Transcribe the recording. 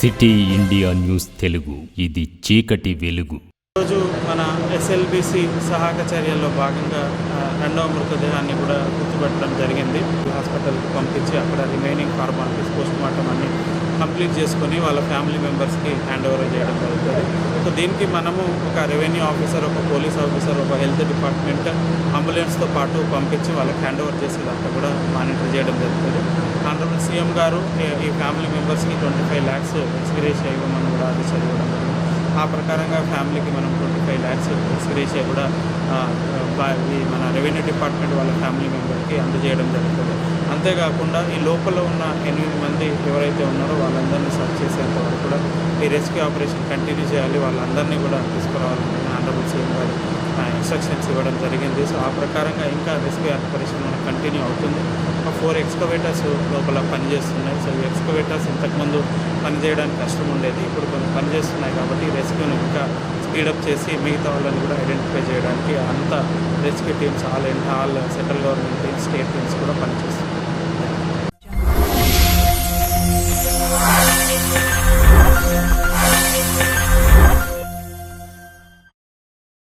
City India news Telugu. ఇది చీకటి వెలుగు. ఈరోజు మన ఎస్ఎల్బిసి సహాక చర్యల్లో భాగంగా రెండవ మృతదేహాన్ని కూడా గుర్తుపెట్టడం జరిగింది. హాస్పిటల్కి పంపించి అక్కడ రిమైనింగ్ ఫార్మాలిటీస్ పోస్ట్ మార్టం అన్ని కంప్లీట్ చేసుకొని వాళ్ళ ఫ్యామిలీ మెంబర్స్కి హ్యాండ్ ఓవర్ చేయడం జరుగుతుంది. దీనికి మనము ఒక రెవెన్యూ ఆఫీసర్ ఒక పోలీస్ ఆఫీసర్ ఒక హెల్త్ డిపార్ట్మెంట్ అంబులెన్స్తో పాటు పంపించి వాళ్ళకి హ్యాండ్ ఓవర్ చేసేదంతా కూడా మానిటర్ చేయడం జరుగుతుంది. ఆనరబుల్ సీఎం గారు ఈ- ఫ్యామిలీ మెంబర్స్కి ట్వంటీ ఫైవ్ ల్యాక్స్ ఎక్స్గ్రేషియా ఇవ్వమని కూడా ఆదేశాలు ఇవ్వడం ఆ ప్రకారంగా ఫ్యామిలీకి మనం ట్వంటీ ఫైవ్ ల్యాక్స్ ఎక్స్గ్రేషియా కూడా ఈ మన రెవెన్యూ డిపార్ట్మెంట్ వాళ్ళ ఫ్యామిలీ మెంబర్కి అందజేయడం జరుగుతుంది. అంతేకాకుండా ఈ లోపల ఉన్న ఎనిమిది మంది ఎవరైతే ఉన్నారో వాళ్ళందరినీ సర్చ్ చేసేంత వరకు కూడా ఈ రెస్క్యూ ఆపరేషన్ కంటిన్యూ చేయాలి. వాళ్ళందరినీ కూడా తీసుకురావాలని ఆనరబుల్ సీఎం గారు ఇన్స్ట్రక్షన్స్ ఇవ్వడం జరిగింది. సో ఆ ప్రకారంగా ఇంకా రెస్క్యూ ఆపరేషన్ మనకు కంటిన్యూ అవుతుంది. ఒక ఫోర్ ఎక్స్కవేటర్స్ లోపల పనిచేస్తున్నాయి. సో ఈ ఎక్స్కవేటర్స్ ఇంతకుముందు పనిచేయడానికి కష్టం ఉండేది. ఇప్పుడు కొన్ని పనిచేస్తున్నాయి కాబట్టి రెస్క్యూని ఇంకా స్పీడప్ చేసి మిగతా వాళ్ళని కూడా ఐడెంటిఫై చేయడానికి అంత rescue teams all all central government teams state teams కూడా పనిచేస్తున్నాయి.